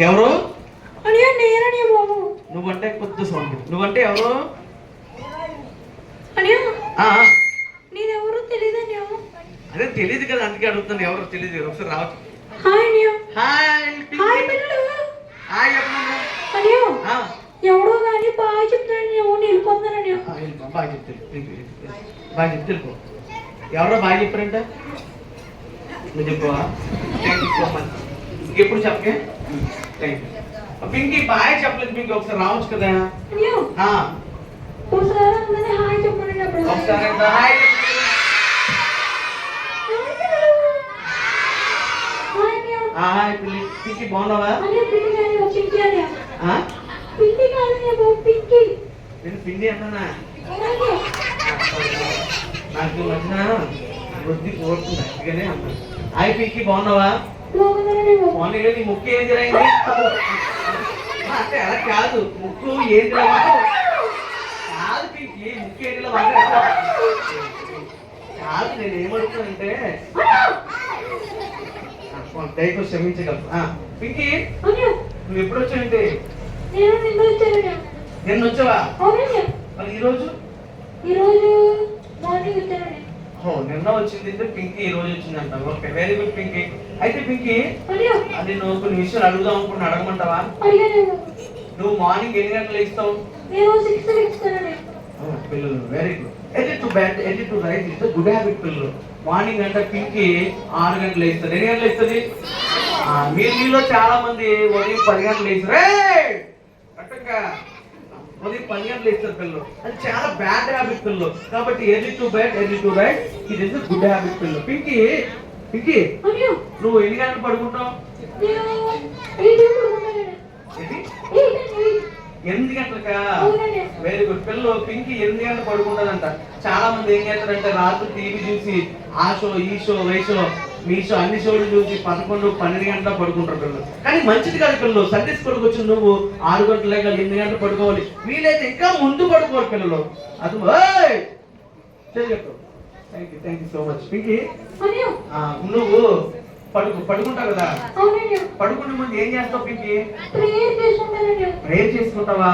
ఎవరు? అనియా నేననియా బాబు. నువ్వంటే కొద్ది సౌండ్. నువ్వంటే ఎవరు? అనియా ఆ, నేనెవరో తెలియదనియా అదే తెలియదు కదా అందుకే అడుగుతాను ఎవరు తెలియదు ఒకసారి రావచ్చు? ఎవడో కానీ బాగా చెప్తాను ఎవరు వెళ్ళిపోతున్నాననియా ఆ, వెళ్ళిపో. బాగా చెప్తే బాగా చెప్తే. ఎవరో బాగా చెప్పారంట? నువ్వు చెప్పవా? ఇంకెప్పుడు చెప్పకే? పింకీ బాయ్ చెప్పలేదు పింకీ ఒకసారి రావచ్చు కదా? ఒకసారి అందరినీ హాయ్ చెప్పండి ఒకసారి హాయ్. హాయ్ పిల్లి పింకీ బాగున్నావా? పిండి పింకి నేను పిండి అన్నానా? నాకు మధ్యన వృద్ధి కోరుతుంది అందుకనే అన్నా హాయ్ పింకీ బాగున్నావా? బాగున్నానని బాబు మార్నింగ్ నీ ముక్కు ఏం జరిగింది? అంటే అలా కాదు. ముక్కు ఏం కాదు పింకి ముక్కు ఏంటిలో కాదు. నేను ఏమడుగుతానంటే దయతో పింకి నువ్వు ఎప్పుడు వచ్చావంటే? నిన్న వచ్చావా? మరి ఈరోజు? ఈరోజు మార్నింగ్ వచ్చానండి. ఓ నిన్న వచ్చింది అంటే పింకీ ఈ రోజు వచ్చిందంట. Okay very good Pinky. అయితే పింకీ అది నువ్వు కొన్ని విషయాలు అడుగుదాం అనుకున్నా అడగమంటావా? నువ్వు మార్నింగ్ ఎన్ని గంటలు ఇస్తావు పిల్లలు వెరీ గుడ్ ఎది టు బ్యాడ్ ఎది టు రైట్ ఇస్ గుడ్ హ్యాబిట్ పిల్లలు. మార్నింగ్ అంటే పింకి ఆరు గంటలు వేస్తుంది ఎన్ని గంటలు వేస్తుంది ఆ, మీరు మీలో చాలా మంది ఉదయం పది గంటలు కరెక్ట్గా. ఉదయం పది గంటలు వేస్తారు పిల్లలు. అది చాలా బ్యాడ్ హ్యాబిట్ పిల్లలు. కాబట్టి ఎది టు బ్యాడ్ ఎది టు రైట్ ఇది ఇస్ గుడ్ హ్యాబిట్ పిల్లలు. పింకి పింకి నువ్వు ఎన్ని గంటలు పడుకుంటావు? ఎనిమిది గంటలకా? వెరీ గుడ్ పిల్లలు పింకి ఎనిమిది గంటలు పడుకుంటుందంట చాలా మంది ఏం చేస్తారంటే రాత్రి టీవీ చూసి ఆ షో ఈ show why show me show అన్ని షోలు చూసి పదకొండు పన్నెండు గంటల పడుకుంటారు పిల్లలు. కానీ మంచిది కాదు పిల్లలు సండే స్కూల్కి వచ్చి నువ్వు ఆరు గంటలు లేక ఎనిమిది గంటలు పడుకోవాలి. వీలైతే ఇంకా ముందు పడుకోవాలి పిల్లలు. అది thank you thank you so much Pinky. నువ్వు పడుకు పడుకుంటావు కదా? పడుకునే ముందు ఏం చేస్తావు పింకి ప్రేయర్ చేసుకుంటావా.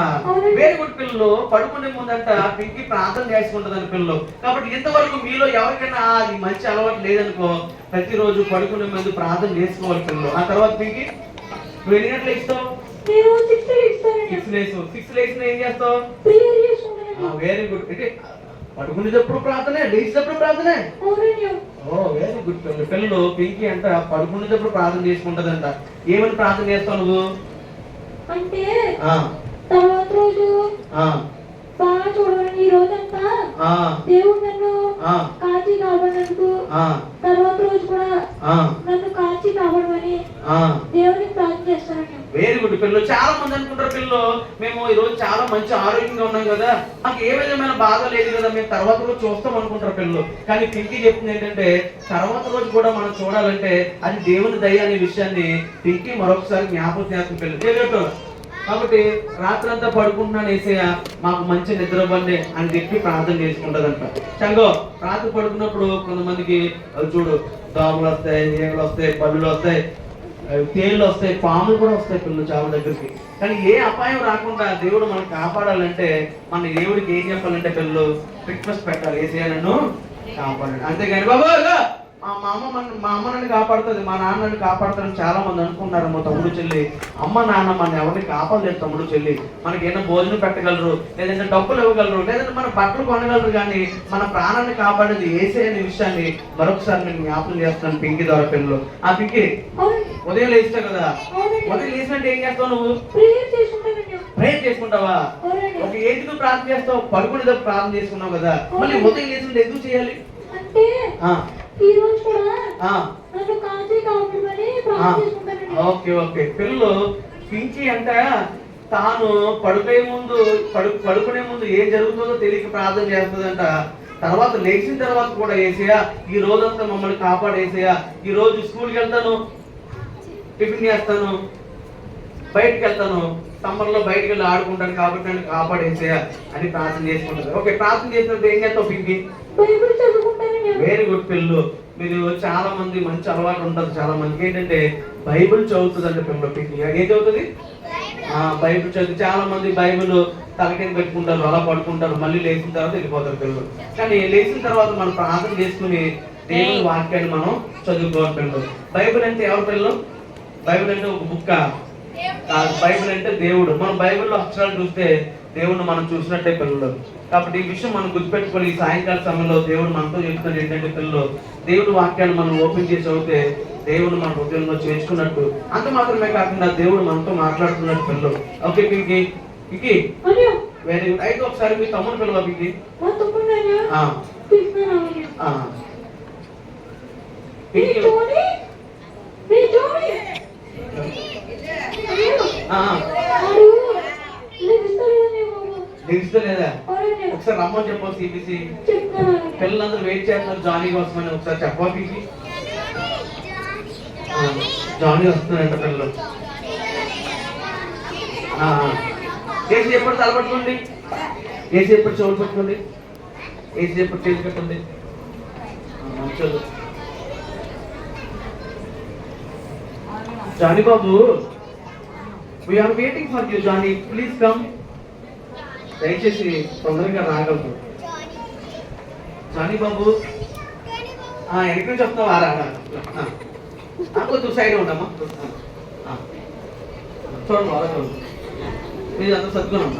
వెరీ గుడ్ పిల్లలు పడుకునే ముందంట పింకి ప్రార్థన చేసుకుంటుందని పిల్లలు. కాబట్టి ఇంతవరకు మీలో ఎవరికైనా అది మంచి అలవాటు లేదనుకో ప్రతిరోజు పడుకునే ముందు ప్రార్థన చేసుకోవాలి పిల్లలు. ఆ తర్వాత పింకి నువ్వు ఎన్ని గంటలు ఇస్తావు సిక్స్ లేసు సిక్స్ లేసిన ఏం చేస్తావు? వెరీ గుడ్ అంటే పడుకునేటప్పుడు ప్రార్థనే లేచేటప్పుడు ప్రార్థనే. ఓ వెరీ గుడ్ పిల్లలు పిల్లలు పింకి అంట పడుకునేటప్పుడు ప్రార్థన చేసుకుంటదంట. ఏమని ప్రార్థన చేస్తావు నువ్వు? అంటే తర్వాత రోజు ఆ, బాగా చూడాలని ఈ రోజంతా దేవుడు నన్ను ఆ, కాచి కాపాడినందుకు ఆ, తర్వాత రోజు కూడా నన్ను కాచి కాపాడమని. దేవునికి ప్రార్థన చేస్తానండి. వెరీ గుడ్ పిల్లలు. చాలా మంది అనుకుంటారు పిల్లలు మేము ఈ రోజు చాలా మంచి ఆరోగ్యంగా ఉన్నాం కదా. మాకు ఏ విధమైన బాధ లేదు కదా మేము తర్వాత రోజు చూస్తాం అనుకుంటారు పిల్లలు. కానీ పింకీ చెప్తుంది ఏంటంటే తర్వాత రోజు కూడా మనం చూడాలంటే అది దేవుని దయ అనే విషయాన్ని పింకీ మరొకసారి జ్ఞాపకం చేస్తుంది పిల్లలు. కాబట్టి రాత్రంతా పడుకుంటున్నాను ఏసయ్య మాకు మంచి నిద్ర ఇవ్వండి అని చెప్పి ప్రార్థన చేసుకుంటదంట. చంగో రాత్రి పడుకున్నప్పుడు కొంతమందికి చూడు దోమలు వస్తాయి ఏగలు వస్తాయి పళ్ళు వస్తాయి తేళ్ళు వస్తాయి పాములు కూడా వస్తాయి పిల్లలు చాలా దగ్గరికి. కానీ ఏ అపాయం రాకుండా దేవుడు మనం కాపాడాలంటే మన దేవుడికి ఏం చెప్పాలంటే పిల్లలు రిక్వెస్ట్ పెట్టాలి. ఏసయ్య నన్ను కాపాడండి. అంతేగాని బాబు మా అమ్మ మన మా అమ్మ నన్ను కాపాడుతుంది మా నాన్న నన్ను కాపాడుతారని చాలా మంది అనుకుంటున్నారు. మా తమ్ముడు చెల్లి అమ్మ నాన్న మన ఎవరిని కాపాడలేదు తమ్ముడు చెల్లి. మనకి ఏమైనా భోజనం పెట్టగలరు లేదంటే డబ్బులు ఇవ్వగలరు లేదంటే మన బట్టలు కొనగలరు కానీ మన ప్రాణాన్ని కాపాడేది ఏసే అనే విషయాన్ని మరొకసారి నేను జ్ఞాపకం చేస్తున్నాను పింకి ద్వారా పిల్లలు ఆ పింకి ఉదయం లేస్తావు కదా? ఉదయం లేచినట్టు ఏం చేస్తావు నువ్వు? ప్రేయర్ చేసుకుంటావా? ఒక ఏజ్కి ప్రార్థన చేస్తావు పడుకునేటప్పుడు ప్రార్థన చేసుకున్నావు కదా? మళ్ళీ ఉదయం లేచినట్టు ఎందుకు చేయాలి? అంటే ఈ రోజు కూడా ఆ. నన్ను కాచి కాపాడమని ప్రార్థన చేసుకుంటానండి. Okay okay. పిల్లలు పింకి అంట తాను పడుకునే ముందు పడు పడుకునే ముందు ఏం జరుగుతుందో తెలియక ప్రార్థన చేస్తుందంట. తర్వాత లేచిన తర్వాత కూడా వేసేయా ఈ రోజంతా మమ్మల్ని కాపాడేసేయా ఈ రోజు స్కూల్కి వెళ్తాను టిఫిన్ చేస్తాను బయటికి వెళ్తాను. సమ్మర్లో బయటికి వెళ్ళి ఆడుకుంటాను కాబట్టి నన్ను కాపాడేసేయా అని ప్రార్థన చేసుకుంటారు ఓకే ప్రార్థన చేసినప్పుడు ఏం చేస్తావు పింకి బైబిల్ వెరీ గుడ్ పిల్లలు మీరు చాలా మంది మంచి అలవాటు ఉంటుంది చాలా మందికి. ఏంటంటే బైబిల్ చదువుతుందండి పిల్లలు పింకి ఏం చదువుతుంది? ఆ, బైబిల్ చదివి. చాలా మంది బైబిల్ తలకింద పెట్టుకుంటారు అలా పడుకుంటారు మళ్ళీ లేచిన తర్వాత వెళ్ళిపోతారు పిల్లలు. కానీ లేచిన తర్వాత మనం ప్రార్థన చేసుకుని దేవుని వాక్యాన్ని మనం చదువుకోవాలి పిల్లలు. బైబిల్ అంటే ఎవరు పిల్లలు? బైబిల్ అంటే ఒక బుక్క. కాదు, బైబిల్ అంటే దేవుడు. మనం బైబిల్లో అక్షరాలు చూస్తే దేవుడిని మనం చూసినట్టే పిల్లలు. కాబట్టి ఈ విషయం మనం గుర్తుపెట్టుకొని ఈ సాయంకాల సమయంలో దేవుడు మనతో చెప్తున్నది ఏంటంటే పిల్లలు దేవుడి వాక్యాన్ని మనం ఓపెన్ చేసి అవుతే దేవుడు మన హృదయంలో చేర్చుకున్నట్టు. అంత మాత్రమే కాకుండా దేవుడు మనతో మాట్లాడుతున్నట్టు పిల్లలు. Okay Pinky? Pinky? Very good అయితే ఒకసారి మీ తమ్ముడు పిల్లలు పింకి? మా తమ్ముడు అన్నయ్య ఆ, పిలుస్తున్నాను అన్నయ్య ఆ. నీ పింకి జోడి నీ జోడి అన్నయ్య ఆ, ఆడు లెగిస్తలేదన్నయ్య తెలుస్తలేదా అన్నయ్య ఒకసారి రమ్మని చెప్పు సిబిసి పిల్లలందరూ వెయిట్ చేస్తున్నారు జానీ కోసమని ఒకసారి చెప్పా ఆ, జానీ వస్తున్నారంట పిల్లలు. ఏసీ ఎప్పుడు తలపట్టుకోండి ఏసీ ఎప్పుడు చెవులు పట్టుకోండి ఏసీ ఎప్పుడు చేతి కట్టండి ఆ, మంచోళ్ళు Johnny Babu we're waiting for you Johnny. Please come దయచేసి తొందరగా రాగలరు. జానీ బాబు ఆ, వెనక నుంచి వస్తావా? రా రా. కొంచెం సైడ్ ఉండమ్మా. చూడండి వాళ్ళ మీరు అంతా సర్దుకున్నాం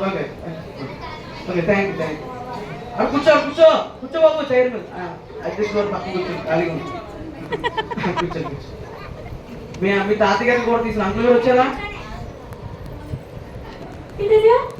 okay okay thank you thank you కూర్చో కూర్చో కూర్చో బాబు చైర్ మీద. అడ్జస్ట్ గారు పక్కన కూర్చోండి ఖాళీగా ఉంది కూర్చో కూర్చో. మీ మీ తాతగారికి కూడా తీసుకుని అంకుల్ గారు వచ్చారా ఏంటన్నయ్య